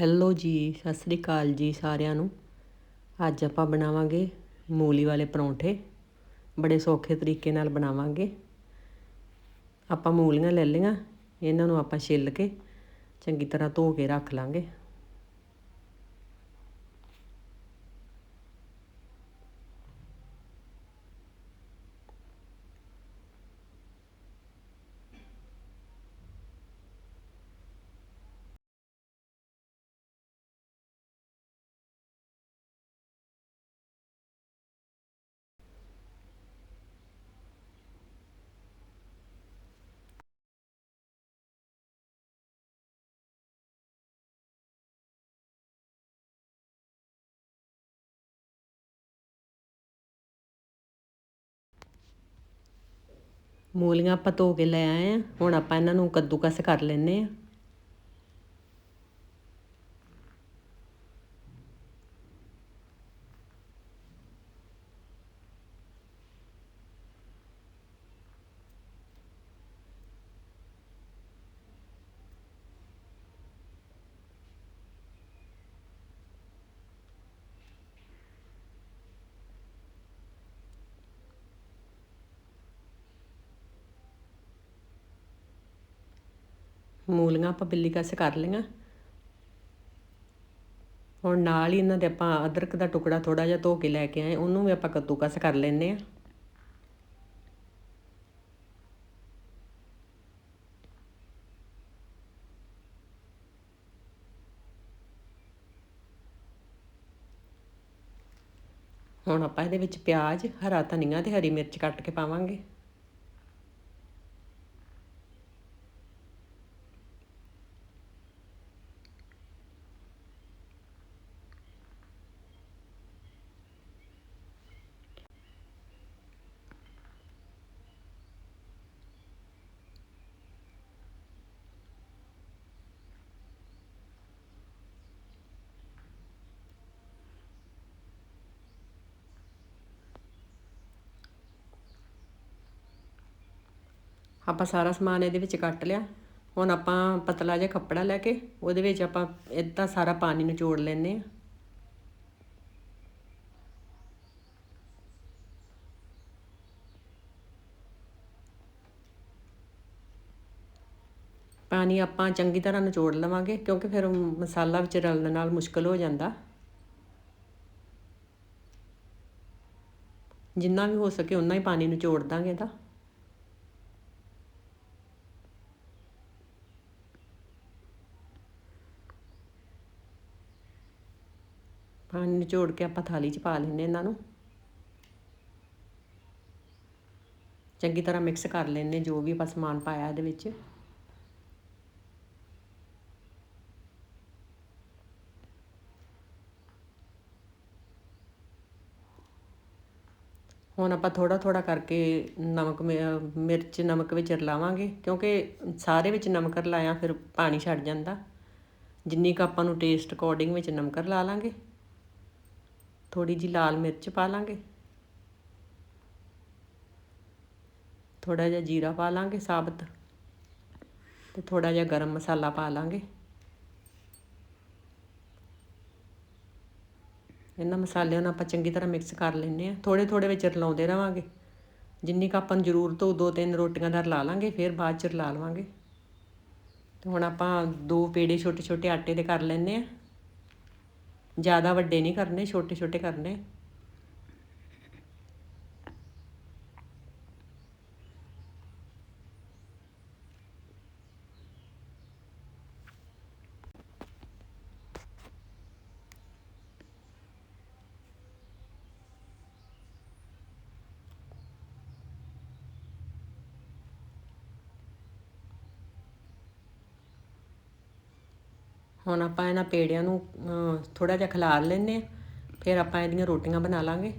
Hello ਜੀ, ਸਤਿ ਸ੍ਰੀ ਅਕਾਲ ਜੀ ਸਾਰਿਆਂ ਨੂੰ। ਅੱਜ ਆਪਾਂ ਬਣਾਵਾਂਗੇ ਮੂਲੀ ਵਾਲੇ ਪਰੌਂਠੇ। ਬੜੇ ਸੌਖੇ ਤਰੀਕੇ ਨਾਲ ਬਣਾਵਾਂਗੇ। ਆਪਾਂ ਮੂਲੀਆਂ ਲੈ ਲਈਆਂ, ਇਹਨਾਂ ਨੂੰ ਆਪਾਂ ਛਿੱਲ ਕੇ ਚੰਗੀ ਤਰ੍ਹਾਂ ਧੋ ਕੇ ਰੱਖ ਲਾਂਗੇ। ਮੂਲੀਆਂ ਆਪਾਂ ਧੋ ਕੇ ਲੈ ਆਏ ਆ। ਹੁਣ ਆਪਾਂ ਇਹਨਾਂ ਨੂੰ ਕੱਦੂਕਸ ਕਰ ਲੈਨੇ ਆ। ਮੂਲੀਆਂ ਆਪਾਂ ਬਿੱਲੀ ਕਸ ਕਰ ਲਈਆਂ। ਹੁਣ ਨਾਲ ਹੀ ਇਹਨਾਂ ਦੇ ਆਪਾਂ ਅਦਰਕ ਦਾ ਟੁਕੜਾ ਥੋੜਾ ਜਿਹਾ ਧੋ ਕੇ ਲੈ ਕੇ ਆਏ, ਉਹਨੂੰ ਵੀ ਆਪਾਂ ਕੱਦੂਕਸ ਕਰ ਲੈਨੇ ਆ ਹੁਣ ਆਪਾਂ ਇਹਦੇ ਵਿੱਚ ਪਿਆਜ਼, ਹਰਾ ਧਨੀਆ ਤੇ ਹਰੀ ਮਿਰਚ ਕੱਟ ਕੇ ਪਾਵਾਂਗੇ। ਆਪਾਂ ਸਾਰਾ ਸਮਾਨ ਇਹਦੇ ਵਿੱਚ ਕੱਟ ਲਿਆ। ਹੁਣ ਆਪਾਂ ਪਤਲਾ ਜਿਹਾ ਕੱਪੜਾ ਲੈ ਕੇ ਉਹਦੇ ਵਿੱਚ ਆਪਾਂ ਇਦਾਂ ਸਾਰਾ ਪਾਣੀ ਨਿਚੋੜ ਲੈਨੇ ਆ ਪਾਣੀ ਆਪਾਂ ਚੰਗੀ ਤਰ੍ਹਾਂ ਨਿਚੋੜ ਲਵਾਂਗੇ ਕਿਉਂਕਿ ਫਿਰ ਮਸਾਲਾ ਵਿੱਚ ਰਲਣ ਨਾਲ ਮੁਸ਼ਕਲ ਹੋ ਜਾਂਦਾ। ਜਿੰਨਾ ਵੀ ਹੋ ਸਕੇ ਉਨਾ ਹੀ ਪਾਣੀ ਨਿਚੋੜ ਦਾਂਗੇ ਇਹਦਾ ਨਿਚੋੜ ਕੇ ਆਪਾਂ ਥਾਲੀ 'ਚ ਪਾ ਲੈਂਦੇ ਇਹਨਾਂ ਨੂੰ। ਚੰਗੀ ਤਰ੍ਹਾਂ ਮਿਕਸ ਕਰ ਲੈਂਦੇ ਜੋ ਵੀ ਆਪਾਂ ਸਮਾਨ ਪਾਇਆ ਇਹਦੇ ਵਿੱਚ। ਹੁਣ ਆਪਾਂ ਥੋੜਾ ਥੋੜਾ ਕਰਕੇ ਨਮਕ ਮਿਰਚ ਨਮਕ ਵਿੱਚ ਰਲਾਵਾਂਗੇ ਕਿਉਂਕਿ ਸਾਰੇ ਵਿੱਚ ਨਮਕ ਰਲਾਇਆ ਫਿਰ ਪਾਣੀ ਛੱਡ ਜਾਂਦਾ। ਜਿੰਨੀ ਕ ਆਪਾਂ ਨੂੰ ਟੇਸਟ ਅਕੋਰਡਿੰਗ ਵਿੱਚ ਨਮਕ ਰਲਾ ਲਾਂਗੇ। ਥੋੜੀ ਜੀ ਲਾਲ ਮਿਰਚ ਪਾ ਲਾਂਗੇ। ਥੋੜਾ ਜਿਹਾ ਜੀਰਾ ਪਾ ਲਾਂਗੇ ਸਾਬਤ ਤੇ ਥੋੜਾ ਜਿਹਾ ਗਰਮ ਮਸਾਲਾ ਪਾ ਲਾਂਗੇ। ਇਹਨਾਂ ਮਸਾਲਿਆਂ ਨੂੰ ਆਪਾਂ ਚੰਗੀ ਤਰ੍ਹਾਂ ਮਿਕਸ ਕਰ ਲੈਨੇ ਆ ਥੋੜੇ ਥੋੜੇ ਵਿੱਚ ਰਲਾਉਂਦੇ ਰਵਾਂਗੇ। ਜਿੰਨੀ ਕ ਆਪਾਂ ਨੂੰ ਜ਼ਰੂਰਤ ਹੋ ਦੋ ਤਿੰਨ ਰੋਟੀਆਂ ਦਾ ਰਲਾ ਲਾਂਗੇ, ਫਿਰ ਬਾਅਦ ਚ ਰਲਾ ਲਵਾਂਗੇ। ਤੇ ਹੁਣ ਆਪਾਂ ਦੋ ਪੇੜੇ ਛੋਟੇ ਛੋਟੇ ਆਟੇ ਦੇ ਕਰ ਲੈਨੇ ਆ ਜ਼ਿਆਦਾ ਵੱਡੇ ਨਹੀਂ ਕਰਨੇ ਛੋਟੇ ਛੋਟੇ ਕਰਨੇ। ਹੁਣ ਆਪਾਂ ਇਹਨਾਂ ਪੇੜਿਆਂ ਨੂੰ ਥੋੜ੍ਹਾ ਜਿਹਾ ਖਿਲਾਰ ਲੈਂਦੇ ਹਾਂ, ਫਿਰ ਆਪਾਂ ਇਹਦੀਆਂ ਰੋਟੀਆਂ ਬਣਾ ਲਾਂਗੇ।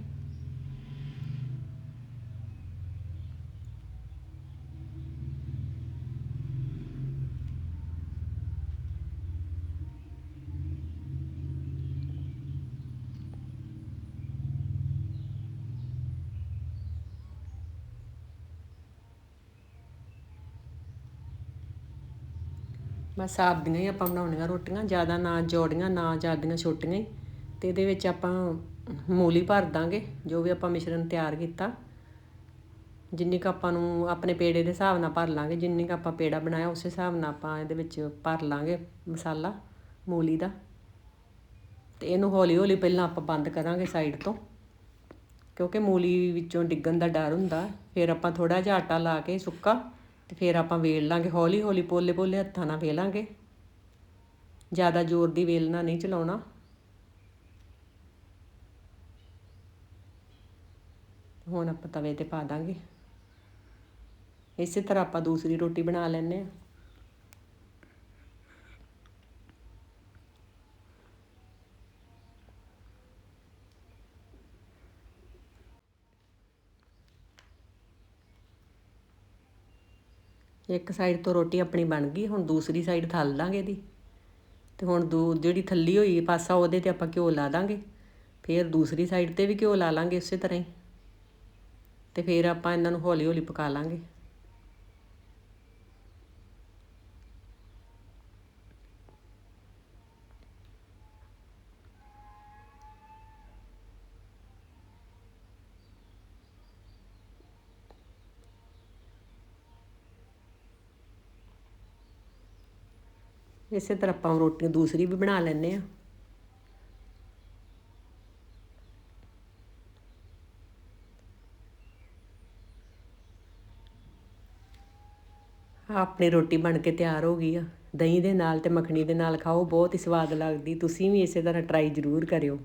ਬਸ ਆਪਦੀਆਂ ਹੀ ਆਪਾਂ ਬਣਾਉਣੀਆਂ ਰੋਟੀਆਂ, ਜ਼ਿਆਦਾ ਨਾ ਜੋੜੀਆਂ, ਨਾ ਜ਼ਿਆਦੀਆਂ ਛੋਟੀਆਂ ਹੀ। ਤੇ ਇਹਦੇ ਵਿੱਚ ਆਪਾਂ ਮੂਲੀ ਭਰ ਦਾਂਗੇ, ਜੋ ਵੀ ਆਪਾਂ ਮਿਸ਼ਰਣ ਤਿਆਰ ਕੀਤਾ। ਜਿੰਨੀ ਕੁ ਆਪਾਂ ਨੂੰ ਆਪਣੇ ਪੇੜੇ ਦੇ ਹਿਸਾਬ ਨਾਲ ਭਰ ਲਾਂਗੇ, ਜਿੰਨੀ ਕੁ ਆਪਾਂ ਪੇੜਾ ਬਣਾਇਆ ਉਸੇ ਹਿਸਾਬ ਨਾਲ ਆਪਾਂ ਇਹਦੇ ਵਿੱਚ ਭਰ ਲਾਂਗੇ ਮਸਾਲਾ, ਮੂਲੀ ਦਾ। ਤੇ ਇਹਨੂੰ ਹੌਲੀ ਹੌਲੀ ਪਹਿਲਾਂ ਆਪਾਂ ਬੰਦ ਕਰਾਂਗੇ ਸਾਈਡ ਤੋਂ, ਕਿਉਂਕਿ ਮੂਲੀ ਵਿੱਚੋਂ ਡਿੱਗਣ ਦਾ ਡਰ ਹੁੰਦਾ। ਫਿਰ ਆਪਾਂ ਥੋੜਾ ਜਿਹਾ ਆਟਾ ਲਾ ਕੇ ਸੁੱਕਾ ਤੇ ਫਿਰ ਆਪਾਂ ਵੇਲ ਲਾਂਗੇ, ਹੌਲੀ ਹੌਲੀ ਪੋਲੇ ਪੋਲੇ ਹੱਥਾਂ ਨਾਲ ਵੇਲਾਂਗੇ ਜ਼ਿਆਦਾ ਜ਼ੋਰ ਦੀ ਵੇਲਣਾ ਨਹੀਂ ਚਲਾਉਣਾ। ਹੁਣ ਆਪਾਂ ਤਵੇ ਤੇ ਪਾ ਦਾਂਗੇ। ਇਸੇ ਤਰ੍ਹਾਂ ਆਪਾਂ ਦੂਸਰੀ ਰੋਟੀ ਬਣਾ ਲੈਣੇ ਆ ਇੱਕ ਸਾਈਡ ਤੋਂ ਰੋਟੀ ਆਪਣੀ ਬਣ ਗਈ, ਹੁਣ ਦੂਸਰੀ ਸਾਈਡ ਥੱਲ ਦਾਂਗੇ ਇਹਦੀ। ਤੇ ਹੁਣ ਦੂ, ਜਿਹੜੀ ਥੱਲੀ ਹੋਈ, ਪਾਸਾ ਉਹਦੇ ਤੇ ਆਪਾਂ ਘਿਓ ਲਾ ਦਾਂਗੇ। ਫਿਰ ਦੂਸਰੀ ਸਾਈਡ ਤੇ ਵੀ ਘਿਓ ਲਾ ਲਾਂਗੇ ਇਸੇ ਤਰ੍ਹਾਂ ਹੀ। ਤੇ ਫਿਰ ਆਪਾਂ ਇਹਨਾਂ ਨੂੰ ਹੌਲੀ ਹੌਲੀ ਪਕਾ ਲਾਂਗੇ। ਇਸੇ ਤਰ੍ਹਾਂ ਆਪਾਂ ਰੋਟੀ ਦੂਸਰੀ ਵੀ ਬਣਾ ਲੈਂਦੇ ਆ ਆਪਣੀ ਰੋਟੀ ਬਣ ਕੇ ਤਿਆਰ ਹੋ ਗਈ ਆ। ਦਹੀਂ ਦੇ ਨਾਲ ਤੇ ਮੱਖਣੀ ਦੇ ਨਾਲ ਖਾਓ, ਬਹੁਤ ਹੀ ਸਵਾਦ ਲੱਗਦੀ। ਤੁਸੀਂ ਵੀ ਇਸੇ ਤਰ੍ਹਾਂ ਟਰਾਈ ਜ਼ਰੂਰ ਕਰਿਓ।